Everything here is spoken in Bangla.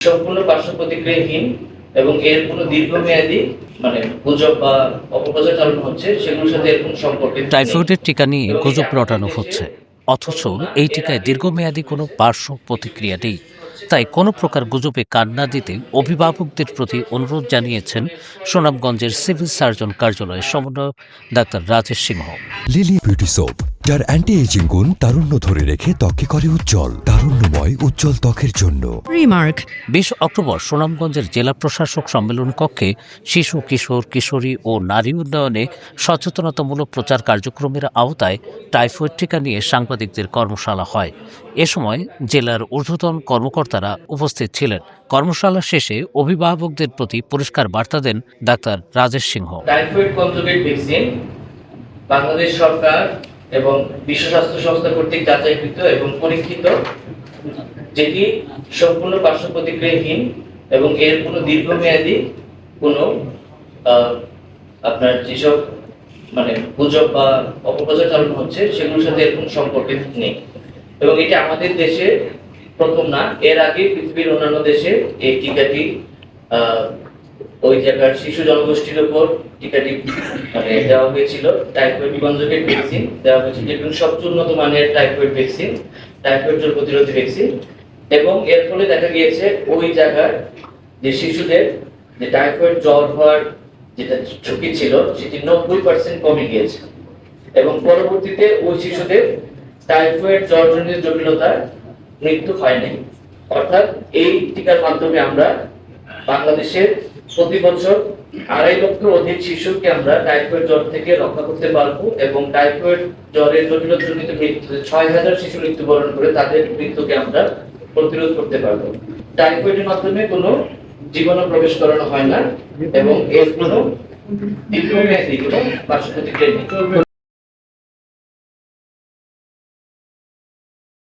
সম্পূর্ণ পার্শ্ব প্রতিক্রিয়াহীন এবং এর কোনো দীর্ঘমেয়াদী মানে গুজব বা অপপ্রচার চালানো হচ্ছে সেগুলোর সাথে এরকম সম্পর্কে টাইফয়েডের টিকা নিয়ে গুজব রটানো হচ্ছে। অথচ এই টিকায় দীর্ঘমেয়াদী কোনো পার্শ্ব প্রতিক্রিয়া নেই। তাই কোনো প্রকার গুজবে কান না দিতে অভিভাবকদের প্রতি অনুরোধ জানিয়েছেন সুনামগঞ্জের সিভিল সার্জন কার্যালয়ের সমন্বয়ক doctor Rajesh Singh. Lily beauty soap যার অ্যান্টি এজিং গুণ তারুণ্য ধরে রেখে ত্বকে করে উজ্জ্বল তারুণ্যময় উজ্জ্বল ত্বকের জন্য। Remark. বিশ অক্টোবর সুনামগঞ্জের জেলা প্রশাসক সম্মেলন কক্ষে শিশু কিশোর কিশোরী ও নারী উন্নয়নে সচেতনতামূলক প্রচার কার্যক্রমের আওতায় টাইফয়েড টিকা নিয়ে সাংবাদিকদের কর্মশালা হয়। এ সময় জেলার ঊর্ধ্বতন কর্মকর্তারা উপস্থিত ছিলেন। কর্মশালা শেষে অভিভাবকদের প্রতি পুরস্কার বার্তা দেন ডাক্তার রাজেশ সিংহ। বাংলাদেশ সরকার এবং বিশ্ব স্বাস্থ্য সংস্থা কর্তৃক যাচাইকৃত এবং পরীক্ষিত, যেটি সম্পূর্ণ পার্শ্ব প্রতিক্রিয়াহীন এবং এর কোনো দীর্ঘমেয়াদী কোনো আপনার যেসব মানে গুজব বা অপপ্রচার চালানো হচ্ছে, সেগুলোর সাথে এরকম সম্পর্কিত নেই। এবং এটা আমাদের দেশে প্রথম না, এর আগে পৃথিবীর অন্যান্য দেশে এই টিকাটি ওই জায়গার শিশু জনগোষ্ঠীর উপর টিকাটি মানে দেওয়া হয়েছিল। টাইফয়েড কনজুগেট ভ্যাকসিন দেওয়া হয়েছিল যেগুলো সবচেয়ে উন্নত মানের টাইফয়েড ভ্যাকসিন টাইফয়েড জ্বর প্রতিরোধী ভ্যাকসিন এবং এর ফলে দেখা গিয়েছে, ওই জায়গার যে শিশুদের যে টাইফয়েড জ্বর হওয়ার যেটা ঝুঁকি ছিল, সেটি নব্বই পার্সেন্ট কমে গিয়েছে। এবং পরবর্তীতে ওই শিশুদের টাইফয়েড জ্বর জ্বরজনিত জটিলতার মৃত্যু হয়নি। অর্থাৎ এই টিকার মাধ্যমে আমরা বাংলাদেশের প্রতি বছর আড়াই লক্ষ অধিক শিশুকে আমরা টাইফয়েড জ্বর থেকে রক্ষা করতে পারব এবং টাইফয়েড জ্বরের জটিলতাজনিত মৃত্যু ছয় হাজার শিশু মৃত্যুবরণ করে তাদের মৃত্যুকে আমরা প্রতিরোধ করতে পারব। টাইফয়েডের মাধ্যমে কোনো জীবনে প্রবেশ করানো হয় না এবং এর কোনো দীর্ঘমেয়াদী কোনো পার্শ্ব